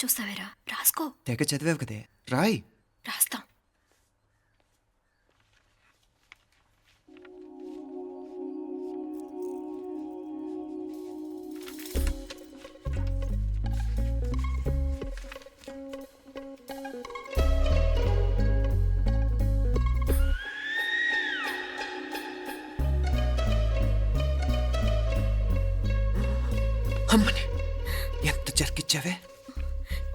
నా మొహం చూస్తావేరా? రాసుకో. తెగ చదివావు కదే. రాయ్. రాస్తాం. అమ్మని ఎంత జరికిచ్చావే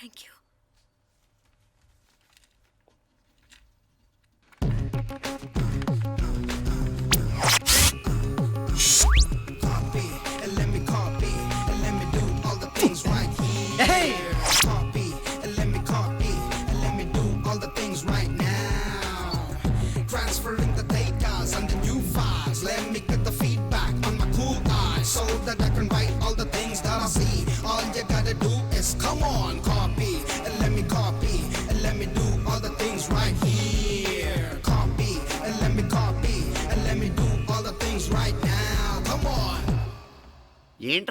థ్యాంక్ యూ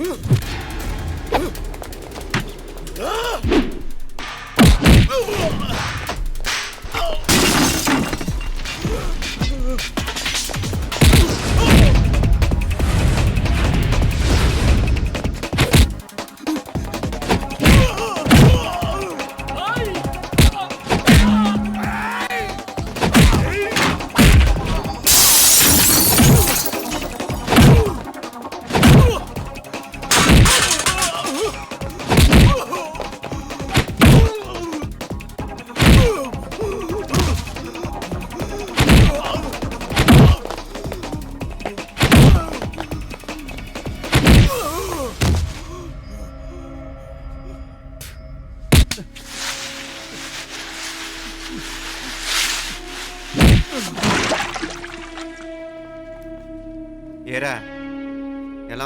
ఏరా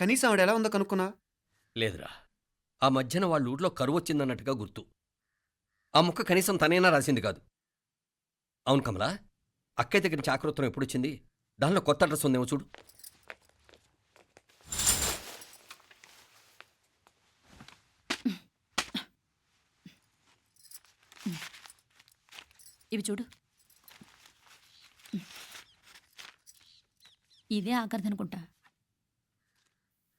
కనీసం ఆవిడ ఎలా ఉందో కనుక్కున్నా? లేదురా. ఆ మధ్యన వాళ్ళ ఊర్లో కరువు వచ్చిందన్నట్టుగా గుర్తు. ఆ ముక్క కనీసం తనైనా రాసింది కాదు. అవును కమలా అక్కయ్య దగ్గర నుంచి ఎప్పుడు ఎప్పుడొచ్చింది దానిలో కొత్త అడ్రస్ ఉందేమో చూడు. ఇవి చూడు. ఇదే ఆఖరిది అనుకుంటా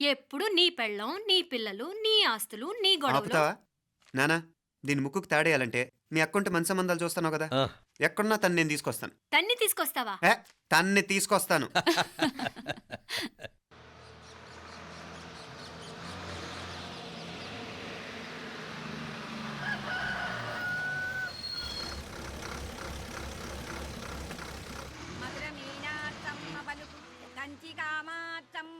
ఎప్పుడు నీ పెళ్ళం నీ పిల్లలు నీ ఆస్తులు నీ గొడవలు. ఆపుతావా? నానా దీని ముక్కుకు తాడేయాలంటే మీ అక్కంటే మంచి సంబంధాలు చూస్తాను కదా? ఆ. ఎక్కడున్నా తను నేను తీసుకొస్తాను. తన్ని తీసుకొస్తావా? ఏ తన్ని తీసుకొస్తాను.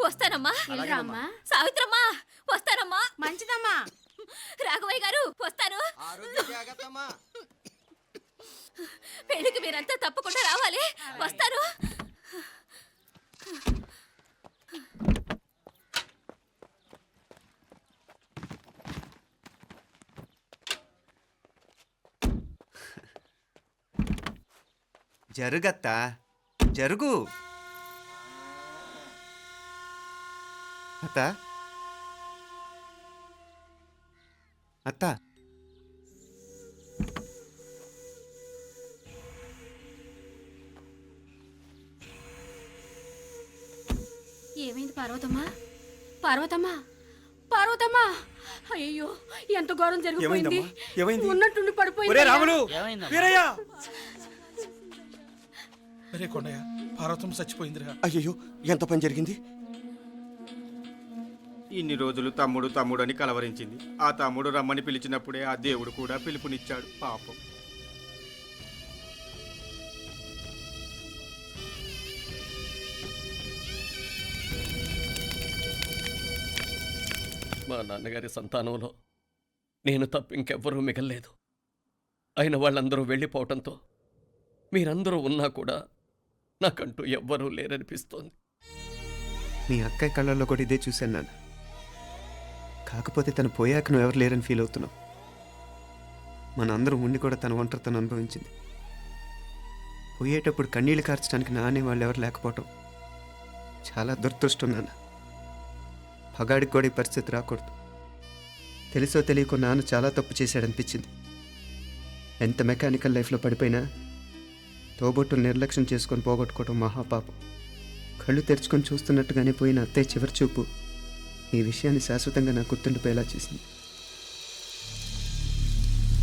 వస్తానమ్మా. వెళ్ళరామ్మా. సావిత్రమ్మా వస్తానమ్మా. మంచిదమ్మా. రాఘవయ్య గారు వస్తాను. పెళ్ళికి మీరంతా తప్పకుండా రావాలి. వస్తాను. జరుగత్తా? జరుగు. అత్త? అత్త? ఏమైంది పార్వతమ్మా? పార్వతమ్మా? పార్వతమ్మా! అయ్యో ఎంత ఘోరం జరిగిపోయింది? ఉన్నట్టుండి పడిపోయింది ఒరే రాములు! వీరయ్య! అరే కొండయ్య పార్వతం చచ్చిపోయిందిరా. అయ్యో ఎంత పని జరిగింది? ఇన్ని రోజులు తమ్ముడు తమ్ముడు అని కలవరించింది. ఆ తమ్ముడు రమ్మని పిలిచినప్పుడే ఆ దేవుడు కూడా పిలుపునిచ్చాడు. పాపం. మా నాన్నగారి సంతానంలో నేను తప్ప ఇంకెవ్వరూ మిగల్లేదు. అయిన వాళ్ళందరూ వెళ్ళిపోవటంతో మీరందరూ ఉన్నా కూడా నాకంటూ ఎవ్వరూ లేరనిపిస్తోంది. మీ అక్కయ్య కళ్ళల్లో కూడా ఇదే చూశాను నాన్న. కాకపోతే తను పోయాక నువ్వు ఎవరు లేరని ఫీల్ అవుతున్నావు. మన అందరం ఉండి కూడా తన ఒంటరితను అనుభవించింది. పోయేటప్పుడు కన్నీళ్ళు కార్చడానికి నానే వాళ్ళు ఎవరు లేకపోవటం చాలా దురదృష్టం నాన్న. పగాడికి కూడా ఈ పరిస్థితి రాకూడదు. తెలుసో తెలియకో నాన్న చాలా తప్పు చేశాడనిపించింది. ఎంత మెకానికల్ లైఫ్లో పడిపోయినా తోబొట్టులు నిర్లక్ష్యం చేసుకొని పోగొట్టుకోవడం మహాపాపం. కళ్ళు తెరుచుకొని చూస్తున్నట్టుగానే పోయిన అత్తయ్య చివరి చూపు ఈ విషయాన్ని శాశ్వతంగా నా గుర్తుండిపోయేలా చేసింది.